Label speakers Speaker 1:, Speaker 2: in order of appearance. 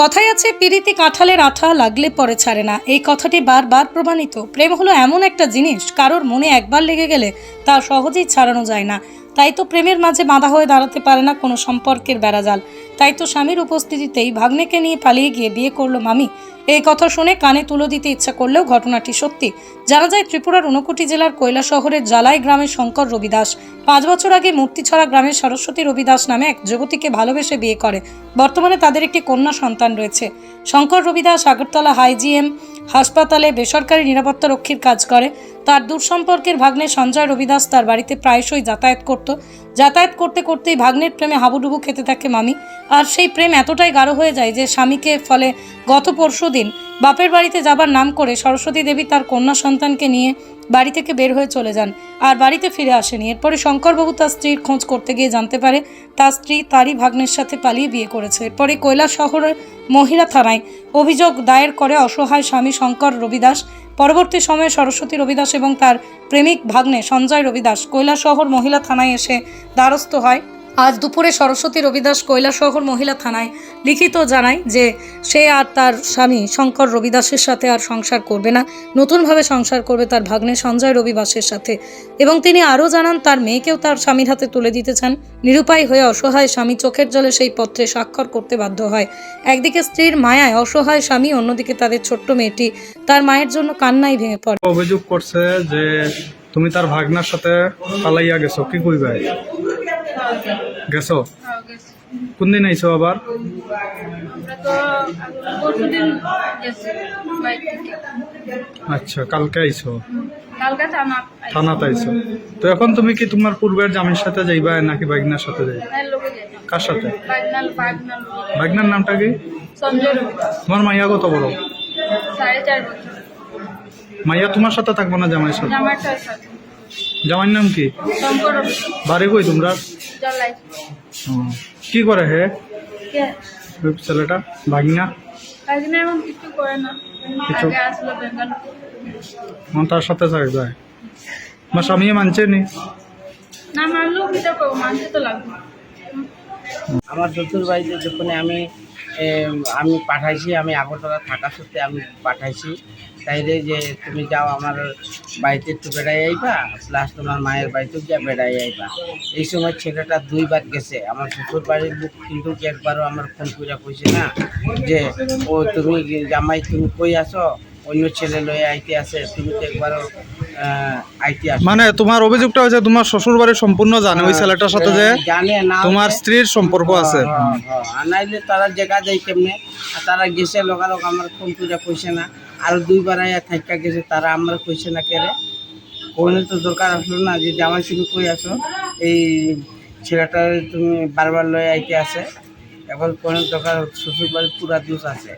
Speaker 1: কথাই আছে, পিরিতি কাঁঠালের আঠা লাগলে পরে ছাড়ে না। এই কথাটি বারবার প্রমাণিত। প্রেম হলো এমন একটা জিনিস, কারোর মনে একবার লেগে গেলে তা সহজেই ছাড়ানো যায় না। তাই তো প্রেমের মাঝে বাঁধা হয়ে দাঁড়াতে পারে না কোনো সম্পর্কের বেড়াজাল। তাই তো স্বামীর উপস্থিতিতেই ভাগ্নেকে নিয়ে পালিয়ে গিয়ে বিয়ে করল মামি। এই কথা শুনে কানে তুলে দিতে ইচ্ছা করলেও ঘটনাটি সত্যি। জানা যায় ত্রিপুরার ঊনকোটি জেলার কৈলা শহরের জালাই গ্রামের শঙ্কর রবিদাস। পাঁচ বছর আগে মূর্তিছড়া গ্রামের সরস্বতী রবিদাস নামে এক যুবতীকে ভালোবেসে বিয়ে করে। বর্তমানে তাদের একটি কন্যা সন্তান রয়েছে। শঙ্কর রবিদাস আগরতলা হাইজিএম হাসপাতালে বেসরকারি নিরাপত্তা রক্ষীর কাজ করে। তার দূর সম্পর্কের ভাগ্নে সঞ্জয় রবিদাস তার বাড়িতে প্রায়শই যাতায়াত করত। যাতায়াত করতে করতেই ভাগ্নের প্রেমে হাবুডুবু খেতে থাকে মামি। আর সেই প্রেম এতটাই গাঢ় হয়ে যায় যে স্বামীকে ফলে গত পরশু দিন বাপের বাড়িতে যাবার নাম করে সরস্বতী দেবী তার কন্যা সন্তানকে নিয়ে বাড়ি থেকে বের হয়ে চলে যান, আর বাড়িতে ফিরে আসেনি। এরপরে শঙ্করবাবু তার স্ত্রীর খোঁজ করতে গিয়ে জানতে পারে, তার স্ত্রী তারই ভাগ্নের সাথে পালিয়ে বিয়ে করেছে। এরপরে কৈলাস শহরের মহিলা থানায় অভিযোগ দায়ের করে অসহায় স্বামী শঙ্কর রবিদাস। পরবর্তী সময়ে সরস্বতী রবিদাস এবং তার প্রেমিক ভাগ্নে সঞ্জয় রবিদাস কৈলাসহর মহিলা থানায় এসে দ্বারস্থ হয়। আজ দুপুরে সরস্বতী রবিদাস কৈলাসহর মহিলা থানায় লিখিত জানায় যে সে আর তার স্বামী শঙ্কর রবিদাসের সাথে আর সংসার করবে না। নতুনভাবে সংসার করবে তার ভাগ্নে সঞ্জয় রবিবাসের সাথে। এবং তিনি আরও জানান, তার মেয়েকেও তার স্বামীর হাতে তুলে দিতে চান। নিরুপায় হয়ে অসহায় স্বামী চোখের জলে সেই পত্রে স্বাক্ষর করতে বাধ্য হয়। একদিকে স্ত্রীর মায়ায় অসহায় স্বামী, অন্যদিকে তাদের ছোট্ট মেয়েটি। তার মায়ের জন্য কান্নাই ভেঙে পড়ে।
Speaker 2: অভিযোগ করছে যে তুমি তার ভাগনার সাথে পালাইয়া গেছো, কি কইবা? গেছো? কোন দিন আইছো আবার? আচ্ছা কালকে আইছো? থানাতে আইছো। তো এখন তুমি কি তোমার পূর্বের জামির সাথে যাইবা নাকি ভাগনার সাথে যাইবা? কার সাথে?
Speaker 3: বাগনাল
Speaker 2: নামটা কি? তোমার মাইয়া কত বড়? মাইয়া তোমার সাথে থাকব না জামাইয়ের সাথে? জামাইয়ের নাম কি? বাড়ি কই তোমরা? কি করে হে? ছেলেটা ভাগিনা
Speaker 3: বাগনা এমন কিছু করে না।
Speaker 2: কিছু? তার সাথে থাকবে আমার স্বামী মানছে নি?
Speaker 3: না মানলেও কিটা করব মানতে তো লাগবে।
Speaker 4: আমার শ্বশুর বাড়িতে যখন আমি আমি পাঠাইছি আমি আগরতলা থাকা সত্ত্বে আমি পাঠাইছি। তাইলে যে তুমি যাও আমার বাড়িতে একটু বেড়াই আইবা প্লাস তোমার মায়ের বাড়িতেও যা বেড়াই আইবা। এই সময় ছেলেটা দুইবার গেছে। আমার শ্বশুর বাড়ির লোক কিন্তু একবারও আমার ফোন করে কইছে না যে ও তুমি জামাই তুমি কই আসো অন্য ছেলে লয়ে আইতে আছে তুমি তো একবারও আইতে আসো
Speaker 2: মানে তোমার অভিযোগটা হচ্ছে তোমার শ্বশুর বাড়ি সম্পূর্ণ জানে ওই ছেলেটার সাথে যে
Speaker 4: জানে না
Speaker 2: তোমার স্ত্রীর সম্পর্ক আছে।
Speaker 4: হ্যাঁ, হ্যাঁ। নাইলে তারা জায়গা যাই কেমনে? তারা গেছে লোকালোক আমার ফোন পূজা কইছে না। আর দুইবার আইয়া থাকা গেছে, তারা আমরা কইছে না কেড়ে কোনো তো দরকার আসলো না, যে জামাই তুমি কই আসো, এই ছেলেটা তুমি বারবার লয়ে আইতে আসে এখন কোনো দরকার শ্বশুর বাড়ির পুরা দোষ আছে।